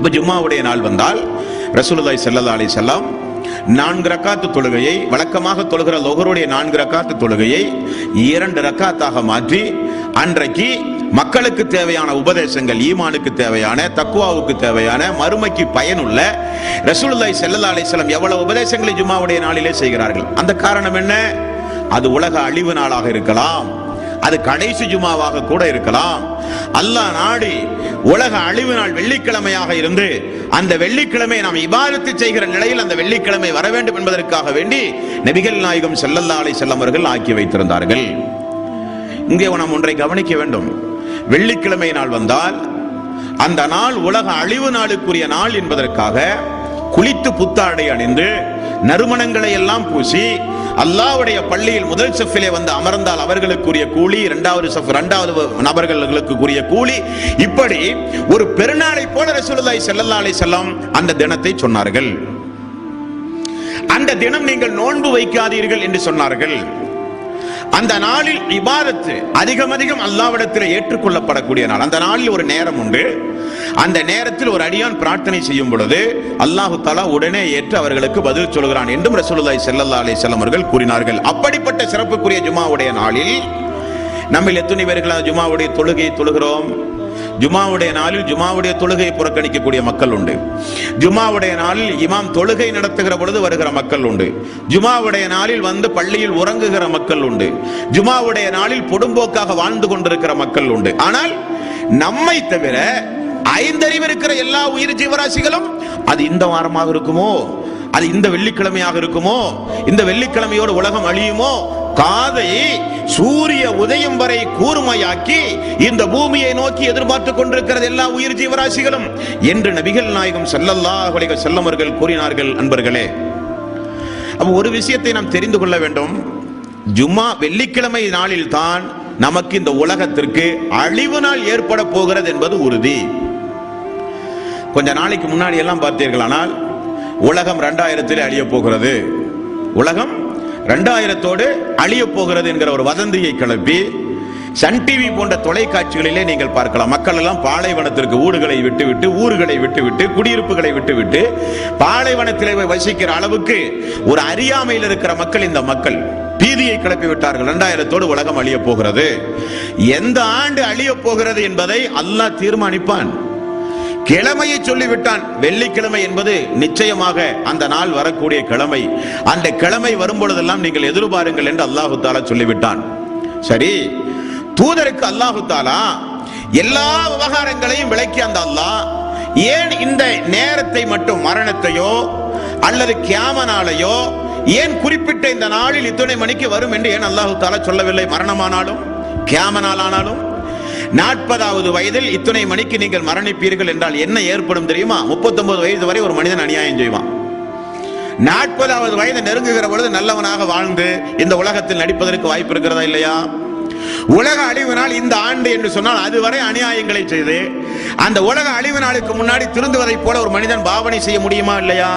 அப்போ ஜும்மாவுடைய நாள் வந்தால் ரசூலுல்லாய் செல்லல்லா அலி செல்லாம் நான்கு ரக்காத்து தொழுகையை வழக்கமாக தொழுகிற லொகருடைய நான்கு ரக்காத்து தொழுகையை இரண்டு ரக்காத்தாக மாற்றி அன்றைக்கு மக்களுக்கு தேவையான உபதேசங்கள் ஈமானுக்கு தேவையான தக்குவாவுக்கு தேவையான மறுமைக்கு பயனுள்ள ரசூலுல்லாய் செல்லல்லா அலைஹி எவ்வளவு உபதேசங்களை ஜும்மாவுடைய நாளிலே செய்கிறார்கள்? அந்த காரணம் என்ன? அது உலக அழிவு நாளாக இருக்கலாம். அது கடைசி ஜுமாவாக கூட இருக்கலாம். அல்லாஹ் நாடி உலக அழிவு நாள் வெள்ளிக்கிழமையாக இருந்து அந்த வெள்ளிக்கிழமை நாம் இபாரத்து செய்கிற நிலையில் அந்த வெள்ளிக்கிழமை வர வேண்டும் என்பதற்காக வேண்டி நபிகள் நாயகம் செல்லல்லாலை அலைஹி ஆக்கி வைத்திருந்தார்கள். இங்கே நாம் ஒன்றை கவனிக்க வேண்டும். வெள்ளிக்கிழமை நாள் வந்தால் அந்த நாள் உலக அழிவு நாளுக்குரிய நாள் என்பதற்காக குளித்து புத்தாடை அணிந்து நறுமணங்களை எல்லாம் பூசி அல்லாஹ்வுடைய பள்ளியில் முதல் செஃபிலே வந்து அமர்ந்தால் அவர்களுக்குரிய கூலி இரண்டாவது செஃப் இரண்டாவது நபர்களுக்குரிய கூலி. இப்படி ஒரு பெருநாளை போல ரசூலுல்லாய் ஸல்லல்லாஹு அலைஹி செல்லம் அந்த தினத்தை சொன்னார்கள். அந்த தினம் நீங்கள் நோன்பு வைக்காதீர்கள் என்று சொன்னார்கள். அந்த நாளில் இபாதத்து அதிகம் அதிகம் அல்லாவிடத்தில் ஏற்றுக்கொள்ளப்படக்கூடிய நாள். அந்த நாளில் ஒரு நேரம் உண்டு. அந்த நேரத்தில் ஒரு அடியான் பிரார்த்தனை செய்யும் பொழுது அல்லாஹு தலா உடனே ஏற்று அவர்களுக்கு பதில் சொல்கிறான் என்றும் ரசூலுல்லாய் செல்லல்லா அலைஹி செல்லமர்கள் அவர்கள் கூறினார்கள். அப்படிப்பட்ட சிறப்புக்குரிய ஜுமாவுடைய நாளில் நம்ம எத்தனை பேர்கள் அந்த ஜுமாவுடைய தொழுகையை தொழுகிறோம்? ஜுமாவுடைய நாளில் ஜுமாவுடைய தொழுகையை புறக்கணிக்கக்கூடிய மக்கள் உண்டு. ஜுமாவுடைய நாளில் இமாம் தொழுகை நடத்துகிற பொழுது வருகிற மக்கள் உண்டு. ஜுமாவுடைய நாளில் வந்து பள்ளியில் உறங்குகிற மக்கள் உண்டு. ஜுமாவுடைய நாளில் பொடும்போக்காக வாழ்ந்து கொண்டிருக்கிற மக்கள் உண்டு. ஆனால் நம்மை தவிர ஐந்தறிவு இருக்கிற எல்லா உயிர் ஜீவராசிகளும் அது இந்த வாரமாக இருக்குமோ? அது இந்த வெள்ளிக்கிழமையாக இருக்குமோ? இந்த வெள்ளிக்கிழமையோடு உலகம் அழியுமோ? காதை சூரிய உதயம் வரை கூர்மையாக்கி இந்த பூமியை நோக்கி எதிர்பார்த்து கொண்டிருக்கிறது எல்லா உயிர் ஜீவராசிகளும் என்று நபிகள் நாயகம் செல்லல்லாஹ் செல்லமர்கள் கூறினார்கள் அன்பர்களே. அப்போ ஒரு விஷயத்தை நாம் தெரிந்து கொள்ள வேண்டும். ஜும்மா வெள்ளிக்கிழமை நாளில் தான் நமக்கு இந்த உலகத்திற்கு அழிவு நாள் ஏற்பட போகிறது என்பது உறுதி. கொஞ்ச நாளைக்கு முன்னாடி எல்லாம் பார்த்தீர்களானால் உலகம் ரெண்டாயிரத்தில் அழிய போகிறது. உலகம் ரெண்டாயிரத்தோடு அழிய போகிறது என்கிற ஒரு வதந்தியை கிளப்பி சன் டிவி போன்ற தொலைக்காட்சிகளிலே நீங்கள் பார்க்கலாம். மக்கள் எல்லாம் பாலைவனத்திற்கு ஊடுகளை விட்டுவிட்டு ஊர்களை விட்டுவிட்டு குடியிருப்புகளை விட்டுவிட்டு பாலைவனத்திலே வசிக்கிற அளவுக்கு ஒரு அறியாமையில் இருக்கிற மக்கள் இந்த மக்கள். பீதியை கிளப்பி விட்டார்கள். இரண்டாயிரத்தோடு உலகம் அழிய போகிறது. எந்த ஆண்டு அழிய போகிறது என்பதை அல்லாஹ் தீர்மானிப்பான். கிழமையை சொல்லிவிட்டான். வெள்ளிக்கிழமை என்பது நிச்சயமாக அந்த நாள் வரக்கூடிய கிழமை. அந்த கிழமை வரும் பொழுதெல்லாம் நீங்கள் எதிர்பாருங்கள் என்று அல்லாஹு தாலா சொல்லிவிட்டான். சரி தூதருக்கு அல்லாஹு தாலா எல்லா விவகாரங்களையும் விளக்கி அந்த அல்லாஹ் ஏன் இந்த நேரத்தை மட்டும் மரணத்தையோ அல்லது கியாம நாளையோ ஏன் குறிப்பிட்ட இந்த நாளில் இத்தனை மணிக்கு வரும் என்று ஏன் அல்லாஹு தாலா சொல்லவில்லை? மரணமானாலும் கியாம நாளானாலும் நாற்பதாவது வயதில் இத்தனை மணிக்கு நீங்கள் மரணிப்பீர்கள் என்றால் என்ன ஏற்படும் தெரியுமா? முப்பத்தொன்பது வயது வரை ஒரு மனிதன் அநியாயம் செய்வான். நாற்பதாவது வயது நெருங்குகிற பொழுது நல்லவனாக வாழ்ந்து இந்த உலகத்தில் நடிப்பதற்கு வாய்ப்பு இருக்கிறதா இல்லையா? உலக அழிவு நாள் இந்த ஆண்டு என்று சொன்னால் அதுவரை அநியாயங்களை செய்து அந்த உலக அழிவு நாளுக்கு முன்னாடி திருந்துவதைப் போல ஒரு மனிதன் பாவனை செய்ய முடியுமா இல்லையா?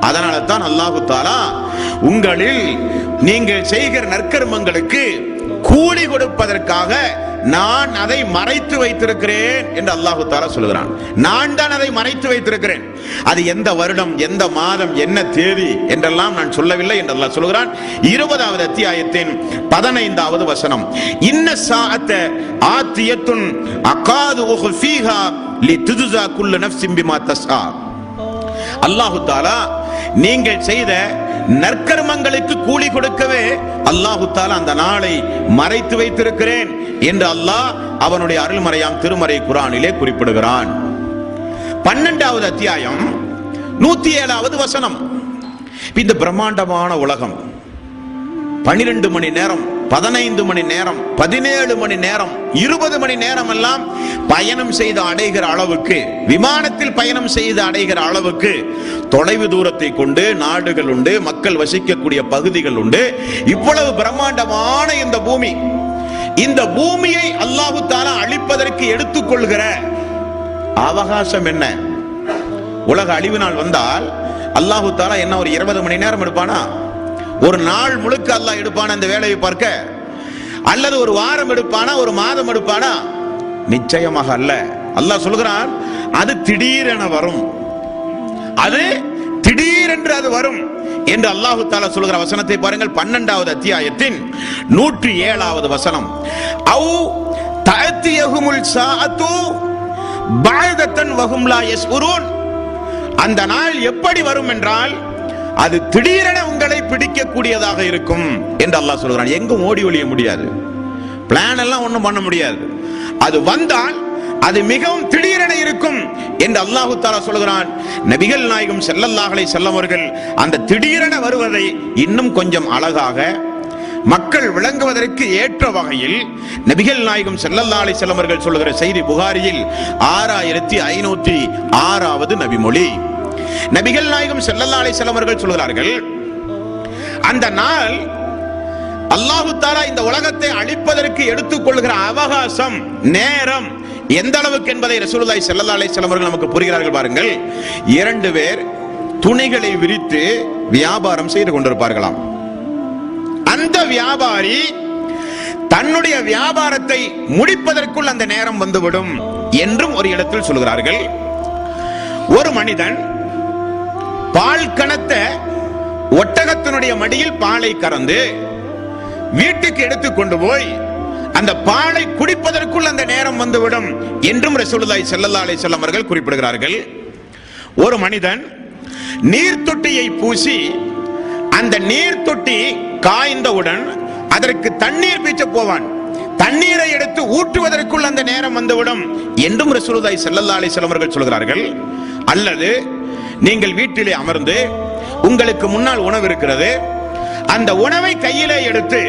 அதனால தான் அல்லாஹு தாலா உங்களில் நீங்கள் செய்கிற நற்கர்மங்களுக்கு கூலி கொடுப்பதற்காக நான் அதை மறைத்து வைத்திருக்கிறேன் என்று அல்லாஹு தாரா சொல்கிறான் நான் தான் அதை மறைத்து வைத்திருக்கிறேன். அது எந்த வருடம் எந்த மாதம் என்ன தேதி என்றெல்லாம் நான் சொல்லவில்லை என்று அல்லாஹ் சொல்கிறான் இருபதாவது அத்தியாயத்தின் பதினைந்தாவது வசனம். இன்ன சாஅத்த ஆத்தியத்துன் அகாது ஃபீஹா லி துதுசா குல்லு நஃப்ஸின் பிமா தஸ்ஆ. அல்லாஹு தாலா நீங்கள் செய்த நற்கர்மங்களுக்கு கூலி கொடுக்கவே அல்லாஹு தாலா அந்த நாளை மறைத்து வைத்திருக்கிறேன் என்று அல்லாஹ் அவனுடைய அருள்மறையாம் திருமறை குரானிலே குறிப்பிடுகிறான். பன்னெண்டாவது அத்தியாயம் நூத்தி ஏழாவது வசனம். இந்த பிரம்மாண்டமான உலகம். பனிரெண்டு மணி நேரம் பதினைந்து மணி நேரம் பதினேழு மணி நேரம் இருபது மணி நேரம் எல்லாம் பயணம் செய்து அடைகிற அளவுக்கு விமானத்தில் பயணம் செய்து அடைகிற அளவுக்கு தொலைவு தூரத்தை கொண்டு நாடுகள் உண்டு மக்கள் வசிக்கக்கூடிய பகுதிகள் உண்டு. இவ்வளவு பிரம்மாண்டமான இந்த பூமி இந்த பூமியை அல்லாஹு தாலா அழிப்பதற்கு எடுத்துக்கொள்கிற அவகாசம் என்ன? உலக அழிவு நாள் வந்தால் அல்லாஹு தாலா என்ன ஒரு இருபது மணி நேரம் எடுப்பானா? ஒரு நாள் முழுக்க அல்லாஹ் எடுப்பான அந்த வேலையை பார்க்க? அல்லது ஒரு வாரம் எடுப்பானா ஒரு மாதம் எடுப்பானா? நிச்சயமாக அல்ல. அல்லாஹ் சொல்கிறான் அது திடீரென வரும். அது திடீரென்று அது வரும் என்று அல்லாஹு தாலா சொல்கிற வசனத்தை பாருங்கள். பன்னெண்டாவது அத்தியாயத்தின் நூற்றி ஏழாவது வசனம். அவு தஅத்தியஹுமுல் சாத்து பாயதத்தன் வகும்லா எஸ் அந்த நாள் எப்படி வரும் என்றால் அது திடீரென உங்களை பிடிக்கக்கூடியதாக இருக்கும் என்று அல்லாஹ் சொல்கிறான். எங்கும் ஓடி ஒழிய முடியாது. பிளான் எல்லாம் ஒன்றும் பண்ண முடியாது. அது வந்தால் அது மிகவும் திடீரென இருக்கும் என்று அல்லாஹு தாலா சொல்கிறான். நபிகள் நாயகம் செல்லல்லாஹலை செல்லவர்கள் அந்த திடீரென வருவதை இன்னும் கொஞ்சம் அழகாக மக்கள் விளங்குவதற்கு ஏற்ற வகையில் நபிகள் நாயகம் செல்லல்லாலை செல்லவர்கள் சொல்லுகிற செய்தி புகாரியில் ஆறாயிரத்தி ஐநூத்தி ஆறாவது நபிமொழி. நபிகள் நாயகம் செல்லல்லாலை செல்லவர்கள் சொல்கிறார்கள் அந்த நாள் அல்லாஹு தாலா இந்த உலகத்தை அழிப்பதற்கு எடுத்துக்கொள்கிற அவகாசம் நேரம் எந்த அளவுக்கு என்பதை ரசூலுல்லாஹி ஸல்லல்லாஹு அலைஹி நமக்கு புரிகிறார்கள் பாருங்கள். இரண்டு பேர் துணிகளை விரித்து வியாபாரம் செய்து கொண்டிருப்பார்களாம். அந்த வியாபாரி தன்னுடைய வியாபாரத்தை முடிப்பதற்குள் அந்த நேரம் வந்துவிடும் என்றும் ஒரு இடத்தில் சொல்கிறார்கள் ஒரு மனிதன் பால் கணத்த ஒட்டகத்தினுடைய மடியில் பாலை கறந்து வீட்டுக்கு எடுத்து கொண்டு போய் அந்த பாலை குடிப்பதற்குள் அந்த நேரம் வந்துவிடும் என்றும் ரசூலுல்லாஹி ஸல்லல்லாஹு அலைஹி வஸல்லம் அவர்கள் குறிப்பிடுகிறார்கள். ஒரு மனிதன் நீர் தொட்டியை பூசி அந்த நீர் தொட்டி காய்ந்தவுடன் அதற்கு தண்ணீர் பீச்ச போவான். தண்ணீரை எடுத்து ஊற்றுவதற்குள் அந்த நேரம் வந்துவிடும் என்றும் ரசூலுல்லாஹி ஸல்லல்லாஹு அலைஹி வஸல்லம் அவர்கள் சொல்கிறார்கள். அல்லது நீங்கள் வீட்டிலே அமர்ந்து உங்களுக்கு முன்னால் உணவு இருக்கிறது. அந்த உணவை கையிலே எடுத்து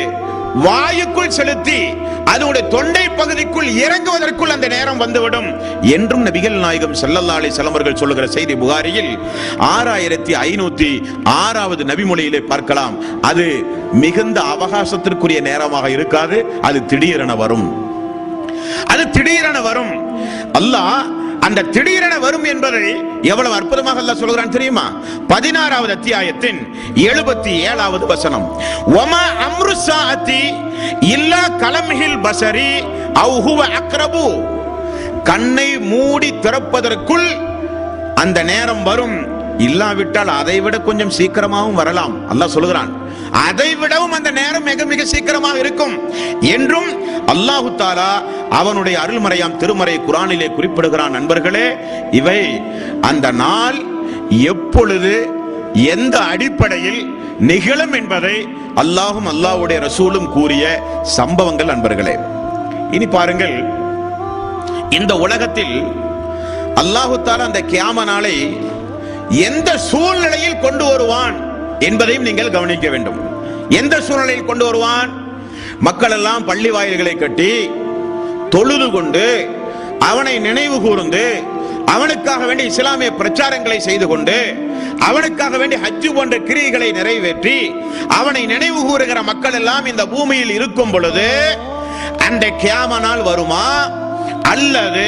வாயுக்குள் செலுத்தி அதனுடைய தொண்டை பகுதிக்குள் இறங்குவதற்குள் அந்த நேரம் வந்துவிடும் என்றும் நபிகள் நாயகம் ஸல்லல்லாஹு அலைஹி வஸல்லம் சொல்லுகிற செய்தி புகாரியில் ஆறாயிரத்தி ஐநூத்தி ஆறாவது நபிமொழியிலே பார்க்கலாம். அது மிகுந்த அவகாசத்திற்குரிய நேரமாக இருக்காது. அது திடீரென வரும். அது திடீரென வரும். அல்லாஹ் அந்த திடீரென வரும் என்பதை எவ்வளவு அற்புதமாக அல்ல சொல்கிறான் தெரியுமா? பதினாறாவது அத்தியாயத்தின் எழுபத்தி ஏழாவது வசனம். ஒமா அம்ருசா அத்தி இல்லா கலம்ஹில் பசரி அவுஹுவ அக்ரபு. கண்ணை மூடி திறப்பதற்குள் அந்த நேரம் வரும். இல்லாவிட்டால் அதை விட கொஞ்சம் சீக்கிரமாகவும் வரலாம். அல்லாஹ் சொல்லுகிறான். அதை விடவும் அந்த நேரம் மிக மிக சீக்கிரமாக இருக்கும். என்றும் அல்லாஹு தாலா அவனுடைய அருள்மறையாம் திருமறை குரானிலே குறிப்பிடுகிறான் நண்பர்களே. இவை அந்த நாள் எப்பொழுது எந்த அடிப்படையில் நிகழும் என்பதை அல்லாஹும் அல்லாஹ்வுடைய ரசூலும் கூறிய சம்பவங்கள் நண்பர்களே. இனி பாருங்கள். இந்த உலகத்தில் அல்லாஹு தாலா அந்த கியாம நாளை எந்த சூழ்நிலையில் கொண்டு வருவான் என்பதையும் நீங்கள் கவனிக்க வேண்டும். எந்த சூழ்நிலையில் கொண்டு வருவான்? மக்கள் எல்லாம் பள்ளி வாயில்களை கட்டி தொழுது கொண்டு அவனை நினைவு கூர்ந்து அவனுக்காக வேண்டி இஸ்லாமிய பிரச்சாரங்களை செய்து கொண்டு அவனுக்காக வேண்டி ஹஜ்ஜு போன்ற கிரியைகளை நிறைவேற்றி அவனை நினைவு கூறுகிற மக்கள் எல்லாம் இந்த பூமியில் இருக்கும் பொழுது அந்த கியாம நாள் வருமா? அல்லது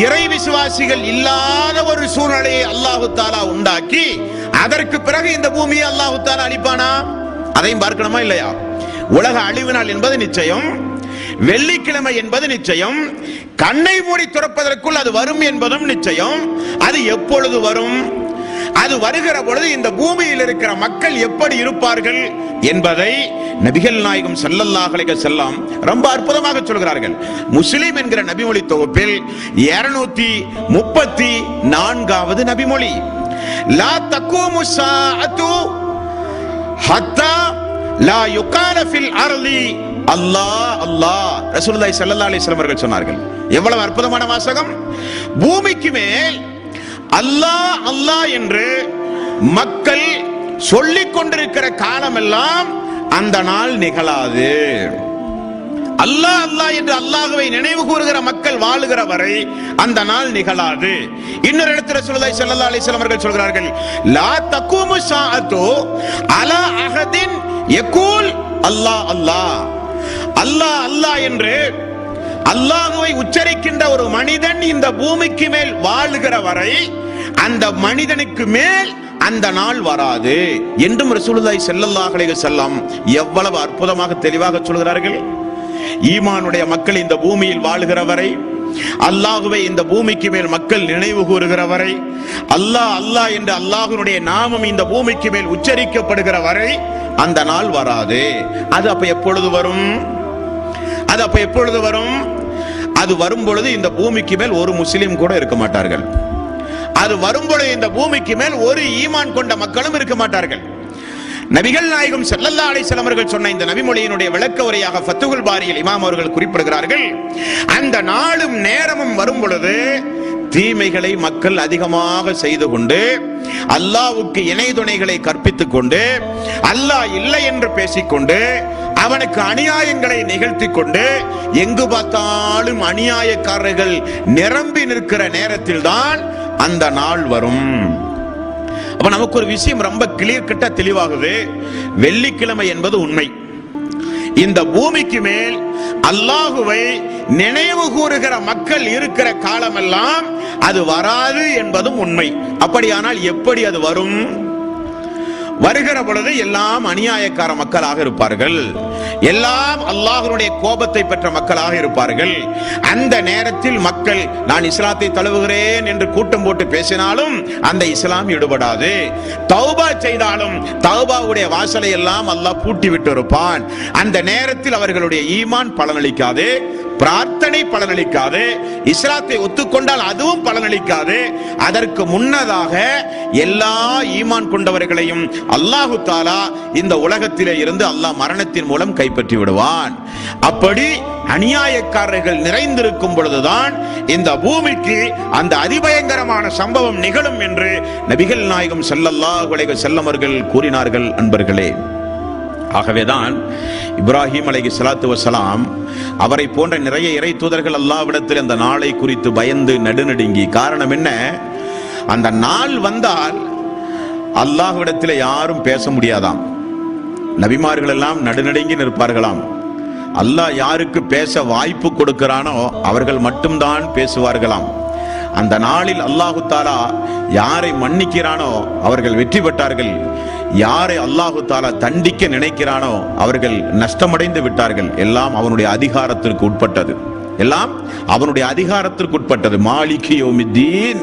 இறை விசுவாசிகள் இல்லாத ஒரு சூழ்நிலையை அல்லாஹு தாலா உண்டாக்கி அதற்கு பிறகு இந்த பூமியை அல்லாஹு தாலா அளிப்பானா அதையும் பார்க்கணுமா இல்லையா? உலக அழிவு நாள் என்பது நிச்சயம் வெள்ளிக்கிழமை என்பது நிச்சயம் கண்ணை மூடி துறப்பதற்குள் அது வரும் என்பதும் நிச்சயம். அது எப்பொழுது வரும்? அது வருகிற பொழுது இந்த பூமியில் இருக்கிற மக்கள் எப்படி இருப்பார்கள் என்பதை நபிகள் நாயகம் ஸல்லல்லாஹு செல்லாம் ரொம்ப அற்புதமாக சொல்கிறார்கள். முஸ்லிம் என்கிற நபிமொழி தொகுப்பில் 234 முப்பத்தி நான்காவது நபிமொழி லா தக்கூமு சாஅத்து ஹத்தா லா யுகான ஃபில் அர்லி அல்லாஹ் அல்லாஹ் ரசூலுல்லாஹி ஸல்லல்லாஹு அலைஹி வஸல்லம் அவர்கள் சொன்னார்கள். எவ்வளவு அற்புதமான வாசகம்? பூமிக்கு மேல் அல்லாஹ் அல்லாஹ் என்று மக்கள் சொல்லிக் கொண்டிருக்கிற காலமெல்லாம் அந்த நாள் நிகழாது. அல்லாஹ் அல்லாஹ் என்று அல்லாஹுவை நினைவு கூறுகிற மக்கள் வாழுகிற வரை அந்த நாள் நிகழாது. இன்னொரு இடத்துல சொல்லுதாய் ஸல்லல்லாஹு அலைஹி அவர்கள் சொல்கிறார்கள் லா தக்கூமு ஸாஅத்து அலா அஹதின் யகூல் அல்லாஹ் அல்லாஹ். அல்லாஹ் அல்லாஹ் என்று அல்லாஹுவை உச்சரிக்கின்ற ஒரு மனிதன் இந்த பூமிக்கு மேல் வாழுகிற வரை அந்த மனிதனுக்கு மேல் அந்த நாள் வராது. என்றும் ரசூலுல்லாஹி ஸல்லல்லாஹு அலைஹி வஸல்லம் எவ்வளவு அற்புதமாக தெளிவாக சொல்கிறார்கள். ஈமானுடைய மக்கள் இந்த பூமியில் வாழுகிற வரை அல்லாஹுவை இந்த பூமிக்கு மேல் மக்கள் நினைவு கூறுகிற வரை அல்லாஹ் அல்லாஹ் என்று அல்லாஹுனுடைய நாமம் இந்த பூமிக்கு மேல் உச்சரிக்கப்படுகிற வரை அந்த நாள் வராது. அது அப்ப எப்பொழுது வரும்? அது அப்ப எப்பொழுது வரும்? அது வரும் பொழுது இந்த பூமிக்கு மேல் ஒரு முஸ்லிம் கூட இருக்க மாட்டார்கள். அது வரும்பொழுது இந்த பூமிக்கு மேல் ஒரு ஈமான் கொண்ட மக்களும் இருக்க மாட்டார்கள். நபிகள் நாயகம் செல்லல்லா அலைஹி அவர்கள் சொன்ன இந்த நபிமொழியினுடைய விளக்க உரையாக ஃபத்துஹுல் பாரியில் இமாம் அவர்கள் குறிப்பிடுகிறார்கள். அந்த நாளும் நேரமும் வரும் பொழுது தீமைகளை மக்கள் அதிகமாக செய்து கொண்டு அல்லாவுக்கு இணை துணைகளை கற்பித்துக் கொண்டு அல்லாஹ் இல்லை என்று பேசிக்கொண்டு அவனுக்கு அநியாயங்களை நிகழ்த்தி கொண்டு எங்கு பார்த்தாலும் அநியாயக்காரர்கள் நிரம்பி நிற்கிற நேரத்தில் தான் அந்த நாள் வரும். அப்ப நமக்கு ஒரு விஷயம் ரொம்ப கிளியர் கட்டா தெளிவாகுது. வெள்ளிக்கிழமை என்பது உண்மை. இந்த பூமிக்கு மேல் அல்லாஹுவை நினைவு கூறுகிற மக்கள் இருக்கிற காலமெல்லாம் அது வராது என்பதும் உண்மை. அப்படியானால் எப்படி அது வரும்? வருகிற பொழுது எல்லாம் அநியாயக்கார மக்களாக இருப்பார்கள். எல்லாம் அல்லாஹருடைய கோபத்தை பெற்ற மக்களாக இருப்பார்கள். அந்த நேரத்தில் மக்கள் நான் இஸ்லாத்தை தழுவுகிறேன் என்று கூட்டம் போட்டு பேசினாலும் அந்த இஸ்லாம் ஈடுபடாது. தௌபா செய்தாலும் தௌபாவுடைய வாசலை எல்லாம் அல்லாஹ் பூட்டி விட்டு இருப்பான் அந்த நேரத்தில் அவர்களுடைய ஈமான் பலனளிக்காது. பிரார்த்தனை பலனளிக்காது இஸ்லாத்தை ஒத்துக்கொண்டால் அதுவும் பலனளிக்காது அதற்கு முன்னதாக எல்லா ஈமான் கொண்டவர்களையும் அல்லாஹு தாலா இந்த உலகத்திலே இருந்து அல்லாஹ் மரணத்தின் மூலம் கைப்பற்றி விடுவான். அப்படி அநியாயக்காரர்கள் நிறைந்திருக்கும் பொழுதுதான் இந்த பூமிக்கு அந்த அதிபயங்கரமான சம்பவம் நிகழும் என்று நபிகள் நாயகம் செல்லல்லா உலக செல்லமர்கள் கூறினார்கள் அன்பர்களே. ஆகவேதான் இப்ராஹிம் அலைகி சலாத்து வசலாம் அவரை போன்ற நிறைய இறை தூதர்கள் அல்லாவிடத்தில் அந்த நாளை குறித்து பயந்து நடுநடுங்கி. காரணம் என்ன? அந்த நாள் வந்தால் அல்லாஹ்விடத்தில் யாரும் பேச முடியாதாம். நபிமார்கள் எல்லாம் நடுநடுங்கி நிற்பார்களாம். அல்லாஹ் யாருக்கு பேச வாய்ப்பு கொடுக்கிறானோ அவர்கள் மட்டும்தான் பேசுவார்களாம். அந்த நாளில் அல்லாஹு தாலா யாரை மன்னிக்கிறானோ அவர்கள் வெற்றி பெற்றார்கள். யாரை அல்லாஹு தாலா தண்டிக்க நினைக்கிறானோ அவர்கள் நஷ்டமடைந்து விட்டார்கள். எல்லாம் அவனுடைய அதிகாரத்திற்கு உட்பட்டது. எல்லாம் அவனுடைய அதிகாரத்திற்கு உட்பட்டது. மாலிகி யோமித்தீன்.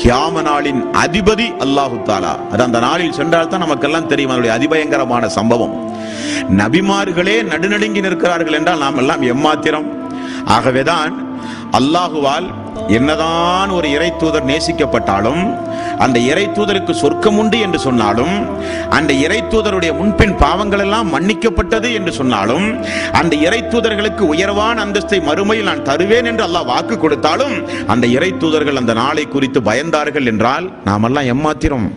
கியாம நாளின் அதிபதி அல்லாஹு தாலா. அது அந்த நாளில் சென்றால் தான் நமக்கெல்லாம் தெரியும் அதனுடைய அதிபயங்கரமான சம்பவம். நபிமார்களே நடுநடுங்கி நிற்கிறார்கள் என்றால் நாம் எல்லாம் எம்மாத்திரம். ஆகவேதான் அல்லாஹுவால் என்னதான் ஒரு இறை தூதர் நேசிக்கப்பட்டாலும் அந்த இறை தூதருக்கு சொர்க்கம் உண்டு என்று சொன்னாலும் அந்த இறை தூதருடைய முன்பின் பாவங்கள் எல்லாம் மன்னிக்கப்பட்டது என்று சொன்னாலும் அந்த இறை தூதர்களுக்கு உயர்வான அந்தஸ்தை மறுமையில் நான் தருவேன் என்று அல்லாஹ் வாக்கு கொடுத்தாலும் அந்த இறை தூதர்கள் அந்த நாளை குறித்து பயந்தார்கள் என்றால் நாமெல்லாம் எம்மாத்திரம்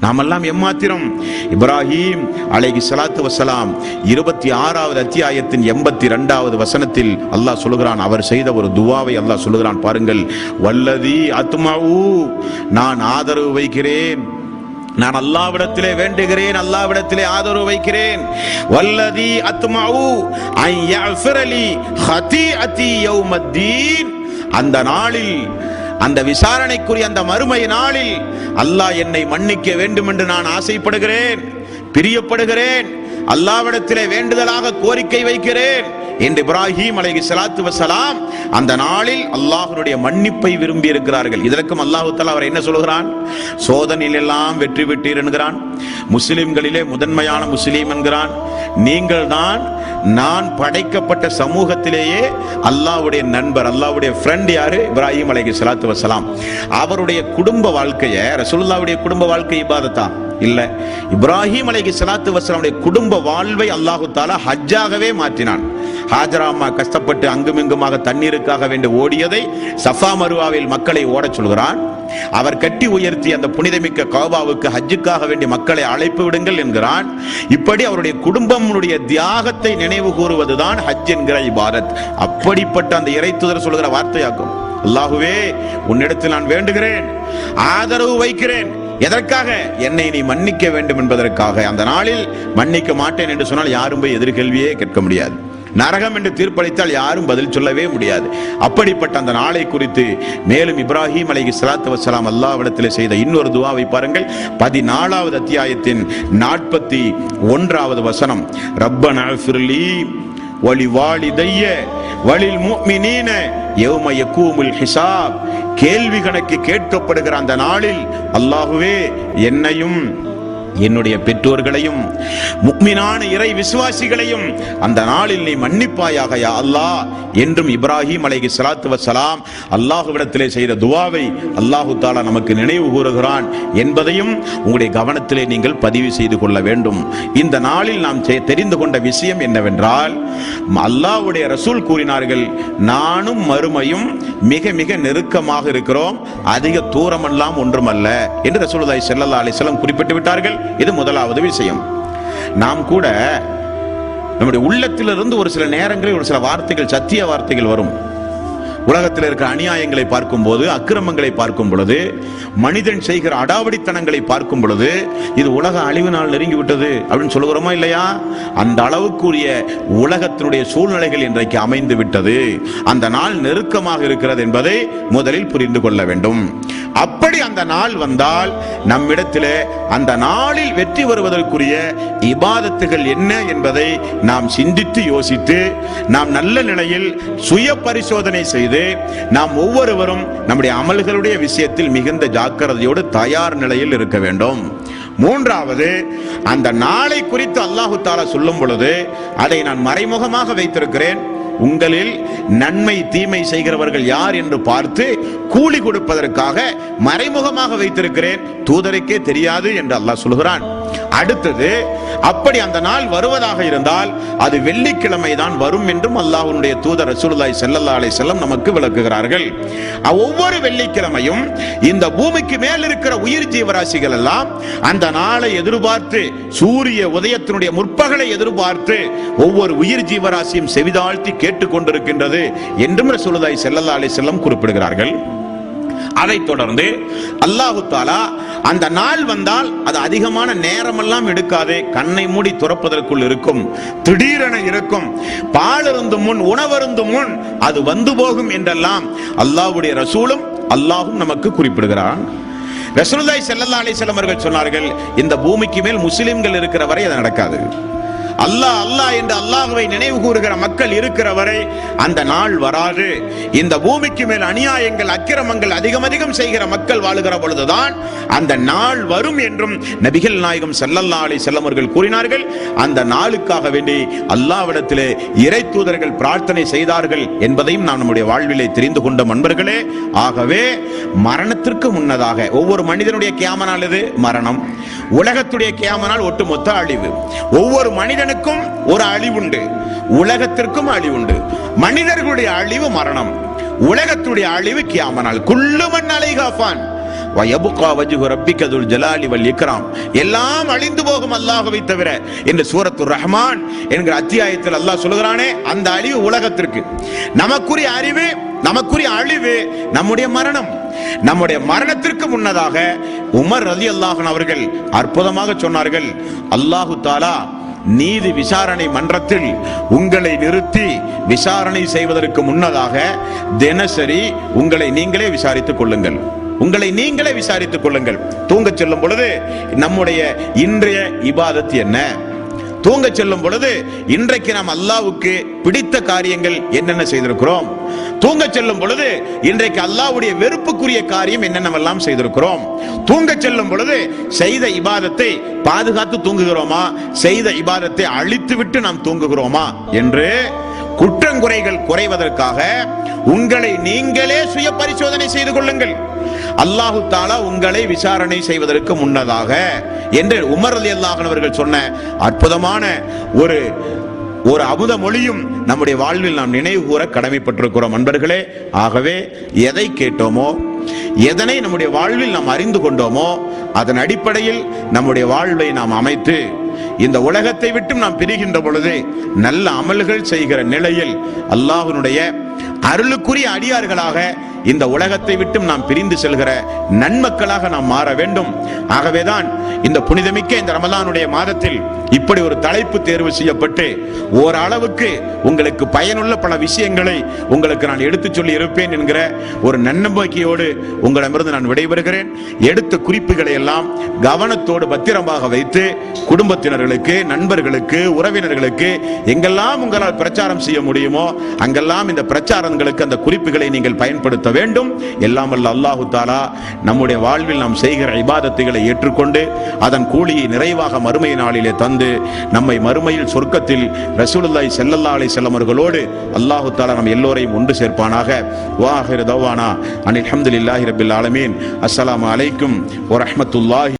நாமெல்லாம் எம்மாத்திரம். இப்ராஹிம் அலைகி சலாத்து வசலாம் இருபத்தி ஆறாவது அத்தியாயத்தின் எண்பத்தி ரெண்டாவது வசனத்தில் அல்லாஹ் சொல்லுகிறான். அவர் செய்த ஒரு துவாவை அல்லாஹ் சொல்லுகிறான். பாருங்கள். வல்லதி அத்மாவு நான் ஆதரவு வைக்கிறேன். நான் அல்லாவிடத்திலே வேண்டுகிறேன். அல்லாவிடத்திலே ஆதரவு வைக்கிறேன். வல்லதி அத்மாவு ஐ யஃபிரலி ஹதீஅதி யௌமத்தீன். அந்த நாளில் அந்த விசாரணைக்குரிய அந்த மறுமை நாளில் அல்லாஹ் என்னை மன்னிக்க வேண்டும் என்று நான் ஆசைப்படுகிறேன் பிரியப்படுகிறேன் அல்லாவிடத்திலே வேண்டுதலாக கோரிக்கை வைக்கிறேன். என்று இப்ராஹிம் அலைகி சலாத்து வசலாம் அந்த நாளில் அல்லாஹனுடைய மன்னிப்பை விரும்பி இருக்கிறார்கள் இதற்கும் அல்லாஹு தலா அவர் என்ன சொல்கிறான்? சோதனையில் எல்லாம் வெற்றி பெற்றீர் என்கிறான். முஸ்லிம்களிலே முதன்மையான முஸ்லீம் என்கிறான். நீங்கள் தான் நான் படைக்கப்பட்ட சமூகத்திலேயே அல்லாஹ்வுடைய நண்பர் அல்லாவுடைய ஃப்ரெண்ட் யாரு? இப்ராஹிம் அலைகி சலாத்து வசலாம் அவருடைய குடும்ப வாழ்க்கையை ரசூல்லாவுடைய குடும்ப வாழ்க்கை இபாதத்தான் இல்லை. இப்ராஹிம் அலைகி சலாத்து வஸலாமுடைய குடும்ப வாழ்வை அல்லாஹு தாலா ஹஜ்ஜாகவே மாற்றினான். ஹாஜரா அம்மா கஷ்டப்பட்டு அங்குமிங்குமாக தண்ணீருக்காக வேண்டி ஓடியதை சஃபா மருவாவில் மக்களை ஓடச் சொல்கிறான். அவர் கட்டி உயர்த்தி அந்த புனிதமிக்க கௌபாவுக்கு ஹஜ்ஜுக்காக வேண்டி மக்களை அழைப்பு விடுங்கள் என்கிறான். இப்படி அவருடைய குடும்பமுடைய தியாகத்தை நினைவு கூறுவதுதான் ஹஜ் என்கிற இபாரத் அப்படிப்பட்ட அந்த இறைத்துதர் சொல்கிற வார்த்தையாகும் அல்லாஹுவே உன்னிடத்தில் நான் வேண்டுகிறேன். ஆதரவு வைக்கிறேன். எதற்காக என்னை நீ மன்னிக்க வேண்டும் என்பதற்காக? அந்த நாளில் மன்னிக்க மாட்டேன் என்று சொன்னால் யாரும் போய் எதிர்கேள்வியே கேட்க முடியாது. நரகம் என்று தீர்ப்பளித்தால் யாரும் பதில் சொல்லவே முடியாது. அப்படிப்பட்ட அந்த நாளை குறித்து மேலும் இப்ராஹிம் அலைஹி சலாத்து வசலாம் அல்லாவிடத்தில் செய்த இன்னொரு துவாவை பாருங்கள். பதினாலாவது அத்தியாயத்தின் நாற்பத்தி ஒன்றாவது வசனம். ரப்பனா ஃபிர்லி வலி வாலிதைய வலில் முஃமினீன யௌம யகூமுல் ஹிசாப் கேள்வி கணக்கு கேட்கப்படுகிற அந்த நாளில் அல்லாஹுவே என்னையும் என்னுடைய பெற்றோர்களையும் முக்மினான இறை விசுவாசிகளையும் அந்த நாளில் நீ மன்னிப்பாயாக யா அல்லாஹ். என்றும் இப்ராஹிம் அலைகி சலாத்து வசலாம் அல்லாஹுவிடத்திலே செய்த துவாவை அல்லாஹு தாலா நமக்கு நினைவு கூறுகிறான் என்பதையும் உங்களுடைய கவனத்திலே நீங்கள் பதிவு செய்து கொள்ள வேண்டும். இந்த நாளில் நாம் செ- தெரிந்து கொண்ட விஷயம் என்னவென்றால் அல்லாஹ்வுடைய ரசூல் கூறினார்கள் நானும் மறுமையும் மிக மிக நெருக்கமாக இருக்கிறோம் அதிக தூரமெல்லாம் ஒன்றுமல்ல என்று ரசூலுதாய் செல்லல்லா அலைஹி குறிப்பிட்டு விட்டார்கள். இது முதலாவது விஷயம். நாம் கூட நம்முடைய உள்ளத்திலிருந்து ஒரு சில நேரங்களில் ஒரு சில வார்த்தைகள் சத்திய வார்த்தைகள் வரும். உலகத்தில் இருக்கிற அநியாயங்களை பார்க்கும்போது அக்கிரமங்களை பார்க்கும் பொழுது மனிதன் செய்கிற அடாவடித்தனங்களை பார்க்கும் பொழுது இது உலக அழிவு நாள் நெருங்கி விட்டது அப்படின்னு சொல்லுகிறோமா இல்லையா? அந்த அளவுக்குரிய உலகத்தினுடைய சூழ்நிலைகள் இன்றைக்கு அமைந்து விட்டது. அந்த நாள் நெருக்கமாக இருக்கிறது என்பதை முதலில் புரிந்து கொள்ள வேண்டும். அப்படி அந்த நாள் வந்தால் நம்மிடத்திலே அந்த நாளில் வெற்றி வருவதற்குரிய இபாதத்துகள் என்ன என்பதை நாம் சிந்தித்து யோசித்து நாம் நல்ல நிலையில் சுய பரிசோதனை செய்து நாம் ஒவ்வொருவரும் நம்முடைய அமல்களுடைய விஷயத்தில் மிகுந்த ஜாக்கிரதையோடு தயார் நிலையில் இருக்க வேண்டும். மூன்றாவது அந்த நாளை குறித்து அல்லாஹு தாலா சொல்லும் பொழுது அதை நான் மறைமுகமாக வைத்திருக்கிறேன். உங்களில் நன்மை தீமை செய்கிறவர்கள் யார் என்று பார்த்து கூலி கொடுப்பதற்காக மறைமுகமாக வைத்திருக்கிறேன். தூதருக்கே தெரியாது என்று அல்லாஹ் சொல்கிறான். அடுத்தது அப்படி அந்த நாள் வருவதாக இருந்தால் அது வெள்ளிக்கிழமை தான் வரும் என்றும் அல்லாஹ்வுடைய தூதர் ரசூலுல்லாஹி செல்லல்லா அலை செல்லம் நமக்கு விளக்குகிறார்கள். ஒவ்வொரு வெள்ளிக்கிழமையும் இந்த பூமிக்கு மேல் இருக்கிற உயிர் ஜீவராசிகள் எல்லாம் அந்த நாளை எதிர்பார்த்து சூரிய உதயத்தினுடைய முற்பகலை எதிர்பார்த்து ஒவ்வொரு உயிர் ஜீவராசியும் செவிதாழ்த்தி கேட்டுக்கொண்டிருக்கின்றது என்றும் ரசூலுல்லாஹி செல்லல்லா அலை செல்லம் குறிப்பிடுகிறார்கள். அதைத் தொடர்ந்து அல்லாஹு தாலா அந்த நாள் வந்தால் அது அதிகமான நேரமெல்லாம் எடுக்காது. கண்ணை மூடி துறப்பதற்குள் இருக்கும். திடீரென இருக்கும். பாலருந்தும் முன் உணவருந்தும் முன் அது வந்து போகும் என்றெல்லாம் அல்லாவுடைய ரசூலும் அல்லாஹும் நமக்கு குறிப்பிடுகிறான். ரசூலுல்லாஹி செல்லல்லா அலைஹி அவர்கள் சொன்னார்கள் இந்த பூமிக்கு மேல் முஸ்லிம்கள் இருக்கிற வரை அது நடக்காது. அல்லாஹ் அல்லாஹ் என்று அல்லாஹுவை நினைவு கூறுகிற மக்கள் இருக்கிற வரை அந்த நாள் வராது. இந்த பூமிக்கு மேல் அநியாயங்கள் அக்கிரமங்கள் அதிகம் அதிகம் செய்கிற மக்கள் வாழுகிற பொழுதுதான் அந்த நாள் வரும் என்றும் நபிகள் நாயகம் செல்லல்லா அலி செல்லமர்கள் கூறினார்கள். அந்த நாளுக்காக வேண்டி அல்லாவிடத்திலே இறை தூதர்கள் பிரார்த்தனை செய்தார்கள் என்பதையும் நாம் நம்முடைய வாழ்விலே தெரிந்து கொண்ட நண்பர்களே. ஆகவே மரணத்திற்கு முன்னதாக ஒவ்வொரு மனிதனுடைய கேமனால் இது மரணம். உலகத்துடைய கேமனால் ஒட்டுமொத்த அழிவு. ஒவ்வொரு மனிதன் மனிதனுக்கும் ஒரு அழிவுண்டு. உலகத்திற்கும் அழிவுண்டு. மனிதர்களுடைய அழிவு மரணம். உலகத்துடைய அழிவு கியாமனால். குள்ளுமன் அலைகாஃபான் வயபுகா வஜ்ஹு ரப்பிக துல் ஜலாலி வல் இக்ராம். எல்லாம் அழிந்து போகும் அல்லாஹவை தவிர என்று சூரத்து ரஹ்மான் என்கிற அத்தியாயத்தில் அல்லாஹ் சொல்கிறானே அந்த அழிவு உலகத்திற்கு. நமக்குரிய அறிவு நமக்குரிய அழிவு நம்முடைய மரணம். நம்முடைய மரணத்திற்கு முன்னதாக உமர் ரலி அல்லாஹன் அவர்கள் அற்புதமாக சொன்னார்கள் அல்லாஹு தாலா நீதி விசாரணை மன்றத்தில் உங்களை நிறுத்தி விசாரணை செய்வதற்கு முன்னதாக தினசரி உங்களை நீங்களே விசாரித்துக் கொள்ளுங்கள். உங்களை நீங்களே விசாரித்துக் கொள்ளுங்கள். தூங்கச் செல்லும் பொழுது நம்முடைய இன்றைய இபாதத்து என்ன? தூங்க செல்லும் பொழுது இன்றைக்கு நாம் அல்லாவுக்கு பிடித்த காரியங்கள் என்னென்ன செய்திருக்கிறோம்? தூங்க செல்லும் பொழுது இன்றைக்கு அல்லாவுடைய வெறுப்புக்குரிய காரியம் என்னென்னவெல்லாம் செய்திருக்கிறோம்? தூங்க செல்லும் பொழுது செய்த இபாதத்தை பாதுகாத்து தூங்குகிறோமா? செய்த இபாதத்தை அழித்து விட்டு நாம் தூங்குகிறோமா? என்று குற்றங்குறைகள் குறைவதற்காக உங்களை நீங்களே சுய பரிசோதனை செய்து கொள்ளுங்கள். அல்லாஹு தாலா உங்களை விசாரணை செய்வதற்கு முன்னதாக என்று உமர் அலி அல்லாஹனவர்கள் சொன்ன அற்புதமான ஒரு ஒரு அமுத மொழியும் நம்முடைய வாழ்வில் நாம் நினைவு கூற கடமைப்பட்டிருக்கிறோம். அன்பர்களே ஆகவே எதை கேட்டோமோ எதனை நம்முடைய வாழ்வில் நாம் அறிந்து கொண்டோமோ அதன் அடிப்படையில் நம்முடைய வாழ்வை நாம் அமைத்து இந்த உலகத்தை விட்டும் நாம் பிரிகின்ற பொழுது நல்ல அமல்கள் செய்கிற நிலையில் அல்லாஹனுடைய அருளுக்குரிய அடியார்களாக இந்த உலகத்தை விட்டும் நாம் பிரிந்து செல்கிற நன்மக்களாக நாம் மாற வேண்டும். ஆகவேதான் இந்த புனிதமிக்க இந்த ரமலானுடைய மாதத்தில் இப்படி ஒரு தலைப்பு தேர்வு செய்யப்பட்டு ஓரளவுக்கு உங்களுக்கு பயனுள்ள பல விஷயங்களை உங்களுக்கு நான் எடுத்துச் சொல்லி இருப்பேன் என்கிற ஒரு நன்னம்பிக்கையோடு உங்களிடமிருந்து நான் விடைபெறுகிறேன். எடுத்த குறிப்புகளை எல்லாம் கவனத்தோடு பத்திரமாக வைத்து குடும்பத்தினர்களுக்கு நண்பர்களுக்கு உறவினர்களுக்கு எங்கெல்லாம் உங்களால் பிரச்சாரம் செய்ய முடியுமோ அங்கெல்லாம் இந்த பிரச்சாரங்களுக்கு அந்த குறிப்புகளை நீங்கள் பயன்படுத்த வேண்டும். எல்லாம் வல்ல அல்லாஹு தாலா நம்முடைய வாழ்வில் நாம் செய்கிற இபாதத்துகளை ஏற்றுக்கொண்டு அதன் கூலியை நிறைவாக மறுமை நாளிலே தந்து நம்மை மறுமையில் சொர்க்கத்தில் ரசூலுல்லாய் செல்லல்லா அலை செல்லமர்களோடு அல்லாஹு தாலா நம் எல்லோரையும் ஒன்று சேர்ப்பானாக. வாஹிர் தவானா. அனில் அஹமதுல்லாஹி ரபில் ஆலமீன். அஸ்லாம் அலைக்கும் வரஹ்மத்துல்லாஹி